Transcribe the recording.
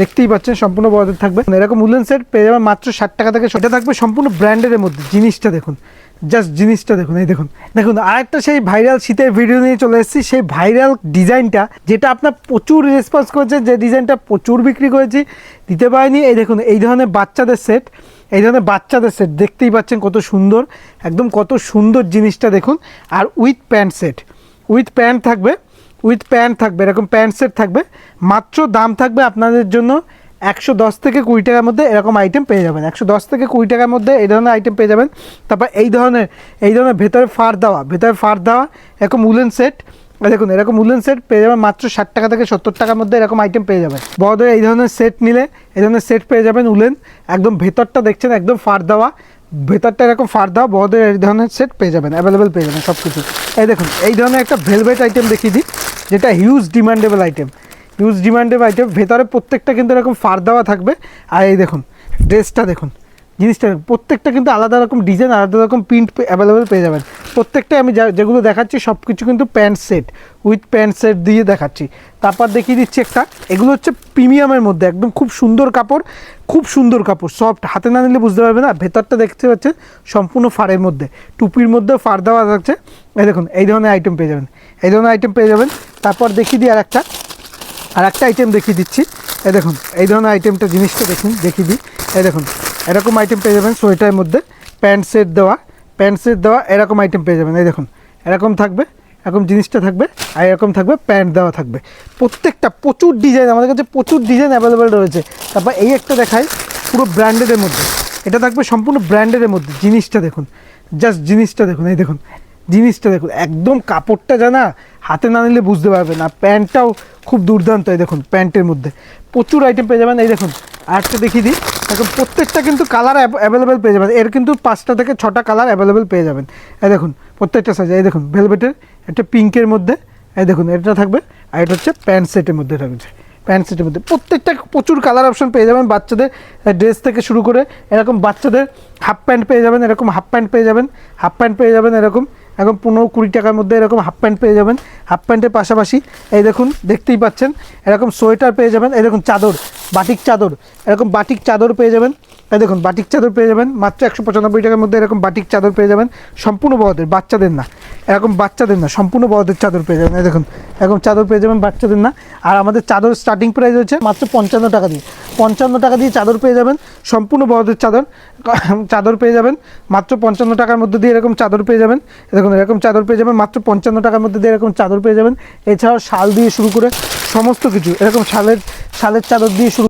দেখতেই পাচ্ছেন, সম্পূর্ণ বড়দের থাকবে। এরকম উলেন সেট পেয়ে যাবেন মাত্র ষাট টাকা থেকে সেটা থাকবে সম্পূর্ণ ব্র্যান্ডের মধ্যে, জিনিসটা দেখুন। জাস্ট জিনিসটা দেখুন, এই দেখুন। দেখুন, আরেকটা সেই ভাইরাল শীতের ভিডিও নিয়ে চলে এসেছি। সেই ভাইরাল ডিজাইনটা, যেটা আপনার প্রচুর রেসপন্স করেছে, যে ডিজাইনটা প্রচুর বিক্রি করেছি, দিতে পারিনি। এই দেখুন, এই ধরনের বাচ্চাদের সেট এই ধরনের বাচ্চাদের সেট দেখতেই পাচ্ছেন কত সুন্দর, একদম কত সুন্দর জিনিসটা দেখুন। আর with pant set with pant থাকবে উইথ প্যান্ট থাকবে, এরকম প্যান্ট সেট থাকবে। মাত্র দাম থাকবে আপনাদের জন্য একশো দশ থেকে কুড়ি টাকার মধ্যে এরকম আইটেম পেয়ে যাবেন। একশো দশ থেকে কুড়ি টাকার মধ্যে এই ধরনের আইটেম পেয়ে যাবেন। তারপর এই ধরনের এই ধরনের ভেতরে ফার দেওয়া, ভেতরে ফার দেওয়া, এরকম উলেন সেট। দেখুন, এরকম উলেন সেট পেয়ে যাবেন মাত্র ষাট টাকা থেকে সত্তর টাকার মধ্যে এরকম আইটেম পেয়ে যাবেন। বড়দের এই ধরনের সেট নিলে, এই ধরনের সেট পেয়ে যাবেন উলেন। একদম ভেতরটা দেখছেন, একদম ফার দেওয়া। ভেতরটা এরকম ফার দেওয়া বড়দের এই ধরনের সেট পেয়ে যাবেন অ্যাভেলেবেল পেয়ে যাবেন সব কিছু এই দেখুন, এই ধরনের একটা ভেলভেট আইটেম দেখিয়ে দিই, যেটা huge demandable item huge demandable item ভেতরে প্রত্যেকটা কিন্তু এরকম ফার দেওয়া থাকবে। আর এই দেখুন ড্রেসটা দেখুন। জিনিসটা, প্রত্যেকটা কিন্তু আলাদা রকম ডিজাইন আলাদা রকম প্রিন্ট অ্যাভেলেবেল পেয়ে যাবেন। প্রত্যেকটা আমি যেগুলো দেখাচ্ছি সব কিছু কিন্তু pant set with pant set দিয়ে দেখাচ্ছি। তারপর দেখিয়ে দিচ্ছি একটা, এগুলো হচ্ছে প্রিমিয়ামের মধ্যে, একদম খুব সুন্দর কাপড়, খুব সুন্দর কাপড় সফট হাতে না নিলে বুঝতে পারবে না। ভেতরটা দেখতে পাচ্ছেন, সম্পূর্ণ ফারের মধ্যে। টুপির মধ্যে ফার দেওয়া থাকছে। এই দেখুন, এই ধরনের আইটেম পেয়ে যাবেন। এই ধরনের আইটেম পেয়ে যাবেন। তারপর দেখিয়ে দিই আর একটা আর একটা আইটেম দেখিয়ে দিচ্ছি। এই দেখুন, এই ধরনের আইটেমটা জিনিসটা দেখুন, দেখিয়ে দিই। এই দেখুন এরকম আইটেম পেয়ে যাবেন। সোয়েটারের মধ্যে প্যান্ট সেট দেওয়া প্যান্ট সেট দেওয়া এরকম আইটেম পেয়ে যাবেন। এই দেখুন, এরকম থাকবে, এরকম জিনিসটা থাকবে আর এরকম থাকবে প্যান্ট দেওয়া থাকবে। প্রত্যেকটা প্রচুর ডিজাইন আমাদের কাছে প্রচুর ডিজাইন অ্যাভেলেবেল রয়েছে। তারপর এই একটা দেখাই, পুরো ব্র্যান্ডেডের মধ্যে। এটা থাকবে সম্পূর্ণ ব্র্যান্ডের মধ্যে। জিনিসটা দেখুন জাস্ট জিনিসটা দেখুন, এই দেখুন, জিনিসটা দেখুন। একদম কাপড়টা জানা, হাতে না নিলে বুঝতে পারবে না। প্যান্টটাও খুব দুর্দান্ত, এই দেখুন প্যান্টের মধ্যে। প্রচুর আইটেম পেয়ে যাবেন, এই দেখুন। আরেকটা দেখিয়ে দিই। দেখুন প্রত্যেকটা কিন্তু কালার অ্যাভেলেবেল পেয়ে যাবেন। এর কিন্তু পাঁচটা থেকে ছটা কালার অ্যাভেলেবেল পেয়ে যাবেন। এই দেখুন, প্রত্যেকটা সাইজ এই দেখুন ভেলভেটের একটা পিঙ্কের মধ্যে, এই দেখুন, এটা থাকবে, আর এটা হচ্ছে প্যান্ট সেটের মধ্যে থাকবে। প্যান্ট সেটের মধ্যে। প্রত্যেকটা প্রচুর কালার অপশন পেয়ে যাবেন বাচ্চাদের ড্রেস থেকে শুরু করে, এরকম বাচ্চাদের হাফ প্যান্ট পেয়ে যাবেন, এরকম হাফ প্যান্ট পেয়ে যাবেন হাফ প্যান্ট পেয়ে যাবেন, এরকম। এখন পনেরো কুড়ি টাকার মধ্যে এরকম হাফ প্যান্ট পেয়ে যাবেন। হাফ প্যান্টের পাশাপাশি এই দেখুন, দেখতেই পাচ্ছেন, এরকম সোয়েটার পেয়ে যাবেন, এই দেখুন চাদর, বাটিক চাদর, এরকম বাটিক চাদর পেয়ে যাবেন, এই দেখুন বাটিক চাদর পেয়ে যাবেন, মাত্র একশো পঁচানব্বই টাকার মধ্যে এরকম বাটিক চাদর পেয়ে যাবেন, সম্পূর্ণ বড়দের বাচ্চাদের না, এরকম বাচ্চাদের না, সম্পূর্ণ বড়দের চাদর পেয়ে যাবেন, এই দেখুন, এরকম চাদর পেয়ে যাবেন বাচ্চাদের না, আর আমাদের চাদর স্টার্টিং প্রাইস হচ্ছে মাত্র পঞ্চান্ন টাকা দিয়ে। পঞ্চান্ন টাকা দিয়ে চাদর পেয়ে যাবেন, সম্পূর্ণ বড়দের চাদর চাদর পেয়ে যাবেন, মাত্র পঞ্চান্ন টাকার মধ্যে দিয়ে এরকম চাদর পেয়ে যাবেন। এরকম দেখুন, এরকম চাদর পেয়ে যাবেন, মাত্র পঞ্চান্ন টাকার মধ্যে দিয়ে এরকম চাদর পেয়ে যাবেন। এছাড়াও শাল দিয়ে শুরু করে সমস্ত কিছু, এরকম শালের শালের চাদর দিয়ে শুরু